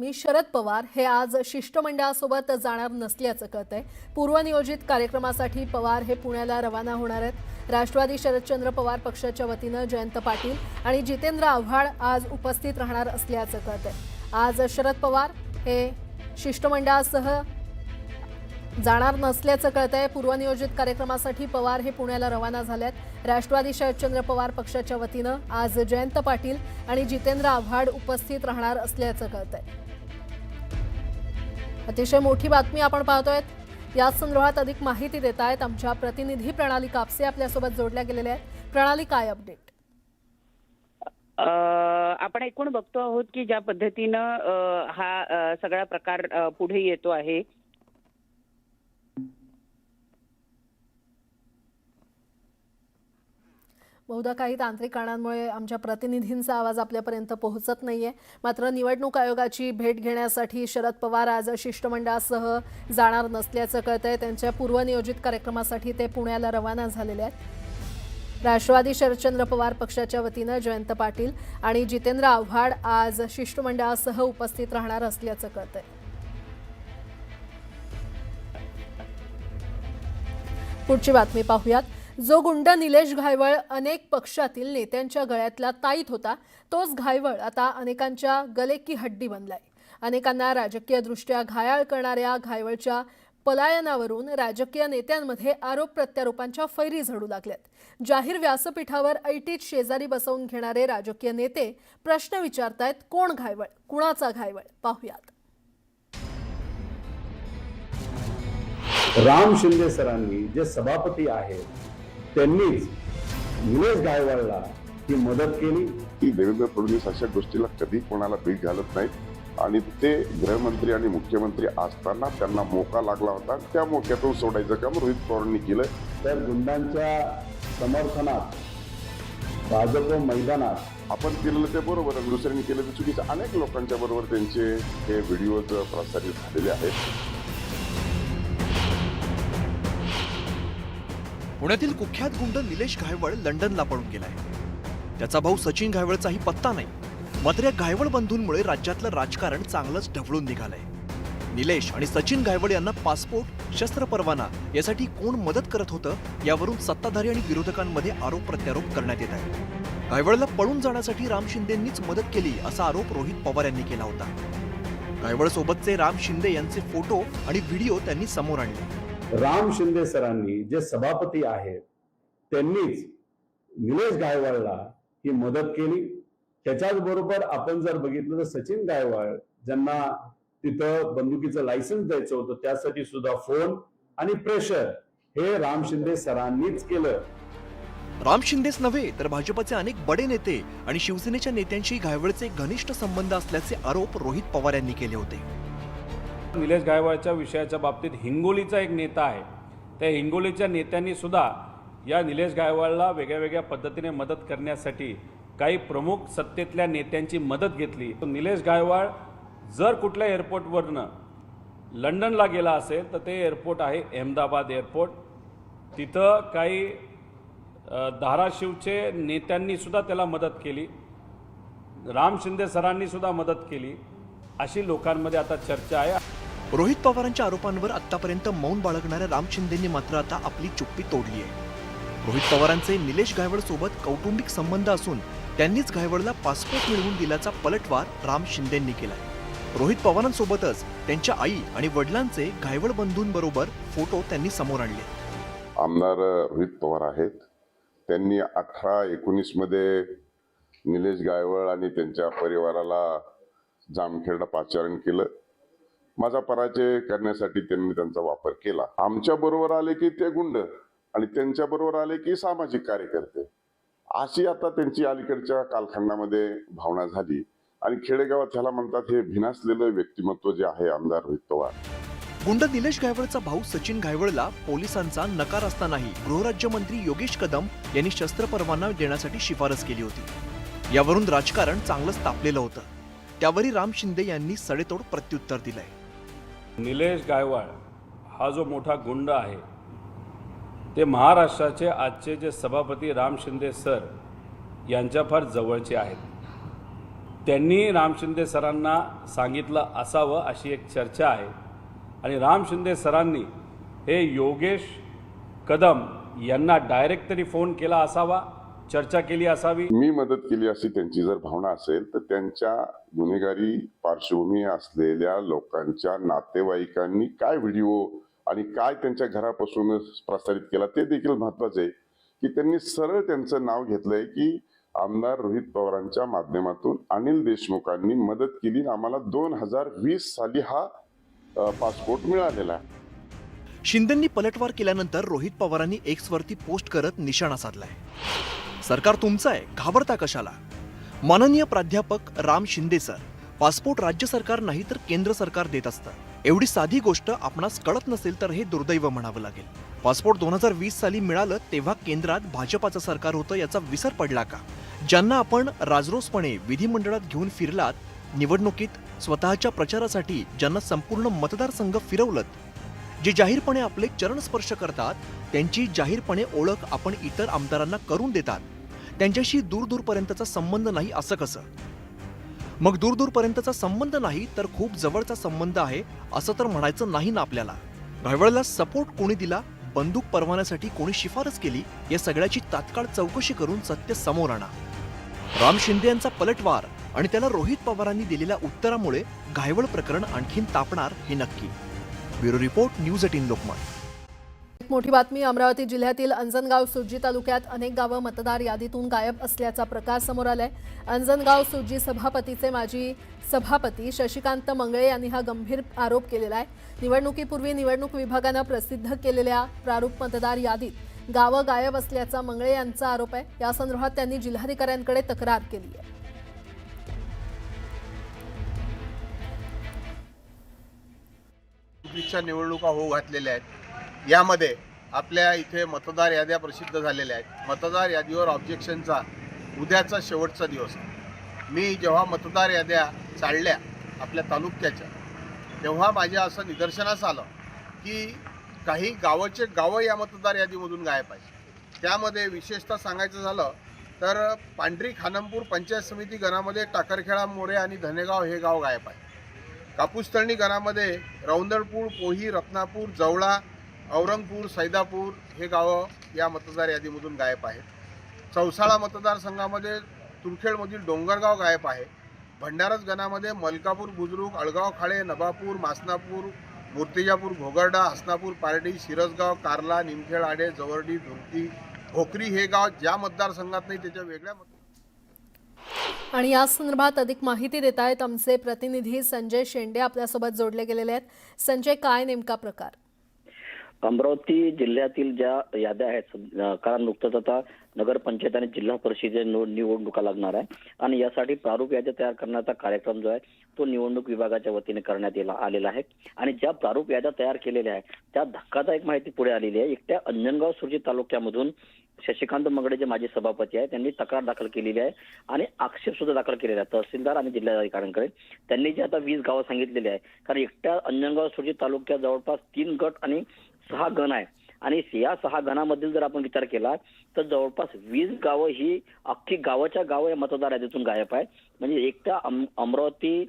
मी शरद पवार हे आज शिष्टमंडळासोबत जाणार नसल्याचं कळतंय. पूर्वनियोजित कार्यक्रमासाठी पवार हे पुण्याला रवाना होणार आहेत. राष्ट्रवादी शरदचंद्र पवार पक्षाच्या वतीनं जयंत पाटील आणि जितेंद्र आव्हाड आज उपस्थित राहणार असल्याचं कळतंय. आज शरद पवार हे शिष्टमंडळासह जाणार नसल्याचं कळतंय. पूर्वनियोजित कार्यक्रमासाठी पवार हे पुण्याला रवाना झाल्यात राष्ट्रवादी शरदचंद्र पवार पक्षाच्या वतीनं आज जयंत पाटील आणि जितेंद्र आव्हाड उपस्थित राहणार असल्याचं कळतंय. अतिशय मोठी बातमी आपण पाहतोय. याच संदर्भात अधिक माहिती देत आहेत आमच्या प्रतिनिधी प्रणाली कापसे आपल्यासोबत जोडल्या गेलेल्या आहेत. प्रणाली काय अपडेट आपण एकूण बघतो आहोत की ज्या पद्धतीनं हा सगळा प्रकार पुढे येतो आहे. बहुधा काही तांत्रिक कारणांमुळे आमच्या प्रतिनिधींचा आवाज आपल्यापर्यंत पोहोचत नाही आहे मात्र निवडणूक आयोगाची भेट घेण्यासाठी शरद पवार आज शिष्टमंडळासह जाणार नसल्याचं कळतंय. त्यांच्या पूर्वनियोजित कार्यक्रमासाठी ते पुण्याला रवाना झालेले आहेत. राष्ट्रवादी शरदचंद्र पवार पक्षाच्या वतीनं जयंत पाटील आणि जितेंद्र आव्हाड आज शिष्टमंडळासह उपस्थित राहणार असल्याचं कळतंय. पुढची बातमी पाहूयात. जो गुंड निलेश घायवळ अनेक पक्षातील नेत्यांच्या गळ्यातला ताईत होता तोच घायवळ आता अनेकांच्या गलेकी हड्डी बनलाय. अनेकांना राजकीयदृष्ट्या घायाळ करणाऱ्या घायवळच्या पलायनावरून राजकीय नेत्यांमध्ये आरोप प्रत्यारोपांच्या फैरी झडू लागल्यात. जाहीर व्यासपीठावर ऐटीत शेजारी बसवून घेणारे राजकीय नेते प्रश्न विचारतायत कोण घायवळ? कुणाचा घायवळ? पाहूयात. राम शिंदे सरांनी जे सभापती आहेत त्यांनीच निलेश गायवालला ही मदत केली. की देवेंद्र फडणवीस अशा गोष्टीला कधी कोणाला भीक घालत नाहीत. आणि ते गृहमंत्री आणि मुख्यमंत्री असताना त्यांना मोका लागला होता. त्या मोक्यातून सोडायचं काम रोहित पवारांनी केलं तर गुंडांच्या समर्थनात भाजप मैदानात आपण केलेलं ते बरोबर दुसऱ्यांनी केलं ते चुकीचं. अनेक लोकांच्या बरोबर त्यांचे हे व्हिडिओज प्रसारित झालेले आहेत. पुण्यातील कुख्यात गुंड निलेश घायवळ लंडनला पळून गेलाय. त्याचा भाऊ सचिन घायवळचाही पत्ता नाही. मात्र या घायवळ बंधूंमुळे राज्यातलं राजकारण चांगलंच ढवळून निघालंय. निलेश आणि सचिन घायवळ यांना पासपोर्ट शस्त्र परवाना यासाठी कोण मदत करत होतं यावरून सत्ताधारी आणि विरोधकांमध्ये आरोप प्रत्यारोप करण्यात येत आहे घायवळला पळून जाण्यासाठी राम शिंदेंनीच मदत केली असा आरोप रोहित पवार यांनी केला होता. घायवळ सोबतचे राम शिंदे यांचे फोटो आणि व्हिडिओ त्यांनी समोर आणले. राम शिंदे सरांनी जे सभापती आहेत त्यांनीच निलेश गायवाळला ही मदत केली. त्याच्याच बरोबर आपण जर बघितलं तर सचिन गायवाळ ज्यांना तिथं बंदुकीचं लायसन्स द्यायचं होतं त्यासाठी सुद्धा फोन आणि प्रेशर हे राम शिंदे सरांनीच केलं. राम शिंदेच नव्हे तर भाजपचे अनेक बडे नेते आणि शिवसेनेच्या नेत्यांशी घायवळचे घनिष्ठ संबंध असल्याचे आरोप रोहित पवार यांनी केले होते. निलेश गायवाळच्या विषयाच्या बाबतीत हिंगोलीचा एक नेता आहे. त्या हिंगोलीच्या नेत्यांनी सुद्धा या निलेश गायवाळला वेगळ्या वेगळ्या पद्धतीने मदत करण्यासाठी काही प्रमुख सत्तेतल्या नेत्यांची मदत घेतली. निलेश गायवाळ जर कुठल्या एअरपोर्टवरनं लंडनला गेला असेल तर ते एअरपोर्ट आहे अहमदाबाद एअरपोर्ट. तिथं काही धाराशिवचे नेत्यांनी सुद्धा त्याला मदत केली. राम शिंदे सरांनी सुद्धा मदत केली. अशी लोकांमध्ये आता चर्चा आहे. रोहित पवारांच्या आरोपांवर आतापर्यंत मौन बाळगणाऱ्या राम शिंदेंनी मात्र आता आपली चुप्पी तोडली आहे रोहित पवारांचे निलेश गायवड सोबत कौटुंबिक संबंध असून त्यांनीच गायवडला पासपोर्ट मिळवून दिल्याचा पलटवार राम शिंदेंनी केलाय. रोहित पवारांसोबतच त्यांच्या आई आणि वडिलांचे घायवळ बंधूंबरोबर फोटो त्यांनी समोर आणले. आमदार रोहित पवार आहेत. त्यांनी अठरा एकोणीसमध्ये निलेश गायवळ आणि त्यांच्या परिवाराला जामखेडला पाचारण केलं. माझा पराजय करण्यासाठी त्यांनी त्यांचा वापर केला. आमच्या बरोबर आले की ते गुंड आणि त्यांच्या बरोबर आले की सामाजिक कार्यकर्ते. अशी आता त्यांची अलीकडच्या कालखंडामध्ये भावना झाली. आणि खेडेगावात ह्याला म्हणतात हे भिनासलेलं व्यक्तिमत्व जे आहे आमदार रोहित पवार. गुंड निलेश गायवळचा भाऊ सचिन गायवळला पोलिसांचा नकार असतानाही गृहराज्यमंत्री योगेश कदम यांनी शस्त्र परवाना देण्यासाठी शिफारस केली होती. यावरून राजकारण चांगलंच तापलेलं होतं. त्यावरही राम शिंदे यांनी सडेतोड प्रत्युत्तर दिलंय. निलेश गायवाळ हा जो मोठा गुंड आहे ते महाराष्ट्राचे आजचे जे सभापती राम शिंदे सर यांच्या फार जवळचे आहेत. त्यांनी राम शिंदे सरांना सांगितलं असावं अशी एक चर्चा आहे आणि राम शिंदे सरांनी हे योगेश कदम यांना डायरेक्ट तरी फोन केला असावा चर्चा केली असावी. मी मदत केली अशी त्यांची जर भावना असेल तर त्यांच्या गुन्हेगारी पार्श्वभूमी असलेल्या लोकांच्या नातेवाईकांनी काय व्हिडिओ आणि काय त्यांच्या घरापासून प्रसारित केला ते देखील महत्त्वाचे आहे. की त्यांनी सरळ त्यांचं नाव घेतलंय की आमदार रोहित पवारांच्या माध्यमातून अनिल देशमुखांनी मदत केली आणि आम्हाला दोन हजार वीस साली हा पासपोर्ट मिळालेला आहे. शिंदेंनी पलटवार केल्यानंतर रोहित पवारांनी एक्सवरती पोस्ट करत निशाणा साधलाय. सरकार तुमचं आहे घाबरता कशाला? माननीय प्राध्यापक राम शिंदे सर पासपोर्ट राज्य सरकार नाही तर केंद्र सरकार देत असतं. एवढी साधी गोष्ट आपणास कळत नसेल तर हे दुर्दैव म्हणावं लागेल. पासपोर्ट दोन हजार वीस साली मिळालं तेव्हा केंद्रात भाजपाचं सरकार होतं याचा विसर पडला का? ज्यांना आपण राजरोसपणे विधिमंडळात घेऊन फिरलात निवडणुकीत स्वतःच्या प्रचारासाठी ज्यांना संपूर्ण मतदारसंघ फिरवलं जे जाहीरपणे आपले चरण स्पर्श करतात त्यांची जाहीरपणे ओळख आपण इतर आमदारांना करून देतात. त्यांच्याशी दूरदूरपर्यंतचा संबंध नाही असं कसं? मग दूरदूरपर्यंतचा संबंध नाही तर खूप जवळचा संबंध आहे असं तर म्हणायचं नाही ना आपल्याला. घायवळला सपोर्ट कोणी दिला? बंदूक परवान्यासाठी कोणी शिफारस केली? या सगळ्याची तात्काळ चौकशी करून सत्य समोर आणा. राम शिंदे यांचा पलटवार आणि त्याला रोहित पवारांनी दिलेल्या उत्तरामुळे घायवळ प्रकरण आणखीन तापणार हे नक्की. Bureau report news eighteen Lokmat. एक मोठी बातमी अमरावती जिल्ह्यातील अंजनगाव सुर्जी तालुक्यात अनेक गावं मतदार यादीतून गायब असल्याचा प्रकार समोर आलाय. अंजनगाव सुर्जी सभापतीचे माजी सभापती शशिकांत मंगळे यांनी हा गंभीर आरोप केलेला आहे. निवडणुकीपूर्वी निवडणूक विभागानं प्रसिद्ध केलेल्या प्रारूप मतदार यादीत गावं गायब असल्याचा मंगळे यांचा आरोप आहे. या संदर्भात त्यांनी जिल्हाधिकाऱ्यांकडे तक्रार केली आहे. निवडणुकीच्या निवडणुका होऊ घातलेल्या आहेत. यामध्ये आपल्या इथे मतदार याद्या प्रसिद्ध झालेल्या आहेत. मतदार यादीवर ऑब्जेक्शनचा उद्याचा शेवटचा दिवस मी जेव्हा मतदार याद्या चालल्या आपल्या तालुक्याच्या तेव्हा माझ्या असं निदर्शनास आलं की काही गावाचे गावं या मतदार यादीमधून गायब आहेत. त्यामध्ये विशेषतः सांगायचं झालं तर पांढरी खानमपूर पंचायत समिती गणामध्ये टाकरखेडा मोरे आणि धनेगाव हे गाव गायब आहे. कापूसतळणी घरामध्ये रौंदळपूर पोही रत्नापूर जवळा औरंगपूर सैदापूर हे गावं या मतदार यादीमधून गायब आहेत. चौसाळा मतदारसंघामध्ये तुरखेडमधील डोंगरगाव गायब आहे. भंडारच गणामध्ये मलकापूर बुजरुक अळगाव खाळे नवापूर मासनापूर मूर्तिजापूर घोगरडा हसनापूर पारडी शिरसगाव कार्ला निमखेड आडे जवरडी धुरती भोकरी हे गाव ज्या मतदारसंघात नाही त्याच्या वेगळ्या मत आणि या संदर्भात अधिक माहिती देत आहेत आमचे प्रतिनिधी संजय शेंडे आपल्यासोबत जोडले गेलेले आहेत. संजय काय नेमका प्रकार? अमरावती जिल्ह्यातील ज्या याद्या आहेत कारण नुकतंच आता नगरपंचायत आणि जिल्हा परिषदे निवडणुका लागणार आहे. आणि यासाठी प्रारूप याद्या तयार करण्याचा कार्यक्रम जो आहे तो निवडणूक विभागाच्या वतीने करण्यात येला आलेला आहे. आणि ज्या प्रारूप याद्या तयार केलेल्या आहेत त्या धक्कादायक माहिती पुढे आलेली आहे. एकट्या अंजनगाव सुरजी तालुक्यामधून शशिकांत मंगडे जे माजी सभापती आहे त्यांनी तक्रार दाखल केलेली आहे आणि आक्षेप सुद्धा दाखल केलेला आहे. तहसीलदार आणि जिल्हाधिकाऱ्यांकडे. त्यांनी जे आता वीस गावं सांगितलेली आहे कारण एकट्या अंजनगाव सुरजी तालुक्यात जवळपास तीन गट आणि सहा गण आहे आणि या सहा गणामधील जर आपण विचार केला तर जवळपास वीस गावं ही अख्खी गावाच्या गावं या मतदार यादीतून गायब आहे म्हणजे एकट्या अम- अमरावती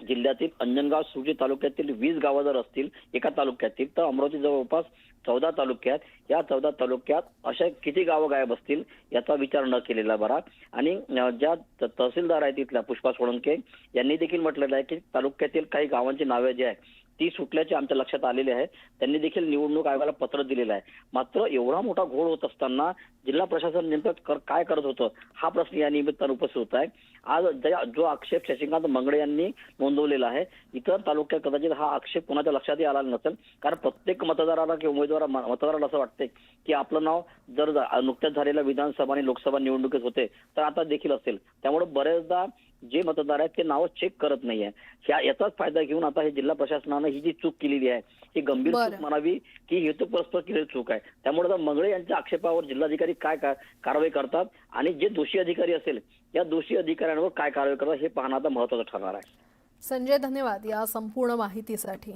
जिल्ह्यातील अंजनगाव सुरजी तालुक्यातील वीस गावं जर असतील एका तालुक्यातील तर अमरावती जवळपास चौदा तालुक्यात या चौदा तालुक्यात अशा किती गावं गायब असतील याचा विचार न केलेला बरा. आणि ज्या तहसीलदार आहेत तिथल्या पुष्पा सोळंके यांनी देखील म्हटलेलं आहे की तालुक्यातील काही गावांची नावे जी आहे ती सुटल्याचे आमच्या लक्षात आलेले आहे. त्यांनी देखील निवडणूक आयोगाला पत्र दिलेलं आहे. मात्र एवढा मोठा घोळ होत असताना जिल्हा प्रशासन नेमकं कर- काय करत होतं हा प्रश्न या निमित्तानं उपस्थित होत आहे. आज जो आक्षेप शशिकांत मंगळे यांनी नोंदवलेला आहे इतर तालुक्यात कदाचित हा आक्षेप कोणाच्या लक्षातही आला नसेल. कारण प्रत्येक मतदाराला किंवा उमेदवार मतदाराला असं वाटते की आपलं नाव जर नुकत्याच झालेल्या विधानसभा आणि लोकसभा निवडणुकीत होते तर आता देखील असेल. त्यामुळे बरेचदा जे मतदार आहेत ते नावं चेक करत नाहीये. ह्या याचाच फायदा घेऊन आता हे जिल्हा प्रशासनानं ही जी चूक केलेली आहे ही गंभीर. चूक म्हणावी की हेतुपुरस्पर केलेली चूक आहे. त्यामुळे आता मंगळे यांच्या आक्षेपावर जिल्हाधिकारी काय कारवाई करतात आणि जे दोषी अधिकारी असेल या दोषी अधिकाऱ्यांवर काय कारवाई करतात हे पाहणं आता महत्वाचं ठरणार आहे. संजय धन्यवाद या संपूर्ण माहितीसाठी.